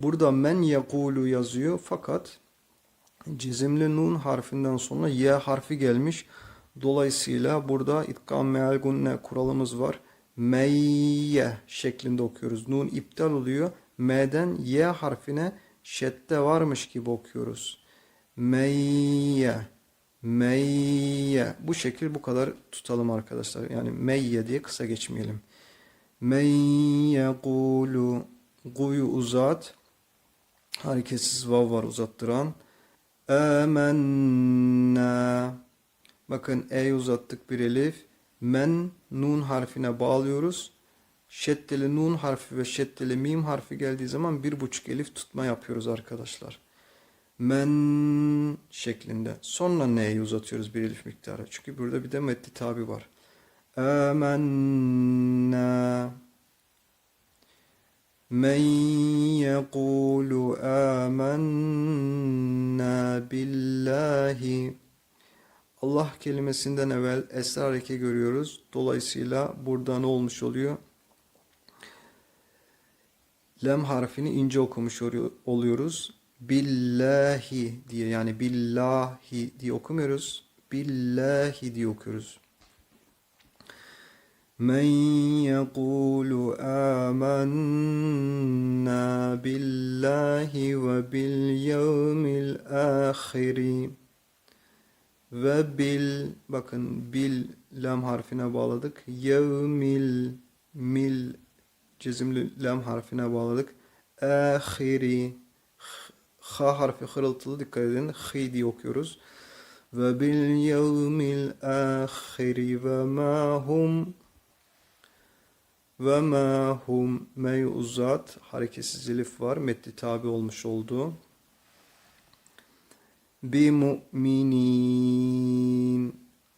Burada men yekulu yazıyor fakat cezimli nun harfinden sonra y harfi gelmiş. Dolayısıyla burada itkam meal gunne kuralımız var. Meyye şeklinde okuyoruz. Nun iptal oluyor. M'den y harfine şedde varmış gibi okuyoruz. Meyye. Meyye. Bu şekil bu kadar tutalım arkadaşlar. Yani meyye diye kısa geçmeyelim. Men yekulu Gu'yu uzat. Hareketsiz vav var uzattıran. Âmennâ. Bakın e uzattık bir elif. Men nun harfine bağlıyoruz. Şeddeli nun harfi ve şeddeli mim harfi geldiği zaman bir buçuk elif tutma yapıyoruz arkadaşlar. Men şeklinde. Sonra neyi uzatıyoruz bir elif miktarı. Çünkü burada bir de meddi tabi var. Âmennâ. Men yekulu âmennâ billahi. Allah kelimesinden evvel esrar görüyoruz. Dolayısıyla burada ne olmuş oluyor? Lem harfini ince okumuş oluyor- oluyoruz. Billahi diye yani billahi diye okumuyoruz. Billahi diye okuyoruz. Billahi ve bil yevmil ahiri ve bil bakın bil lam harfine bağladık. Yevmil mil cezimli lam harfine bağladık. Ahiri ha harfi hırıltılı dikkat edin. Hi diye okuyoruz. Ve bil yevmil ahiri ve ma hum ve ma hum mey uzat hareketsiz elif var. Metni tabi olmuş oldu. Bi mu'minin.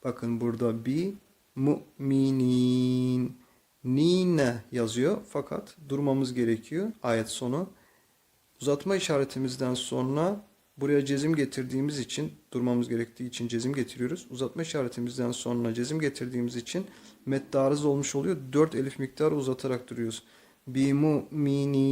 Bakın burada bi mu'minin. Nine yazıyor fakat durmamız gerekiyor ayet sonu. Uzatma işaretimizden sonra buraya cezim getirdiğimiz için durmamız gerektiği için cezim getiriyoruz. Uzatma işaretimizden sonra cezim getirdiğimiz için meddarız olmuş oluyor. 4 elif miktarı uzatarak duruyoruz. Bi mu'minin.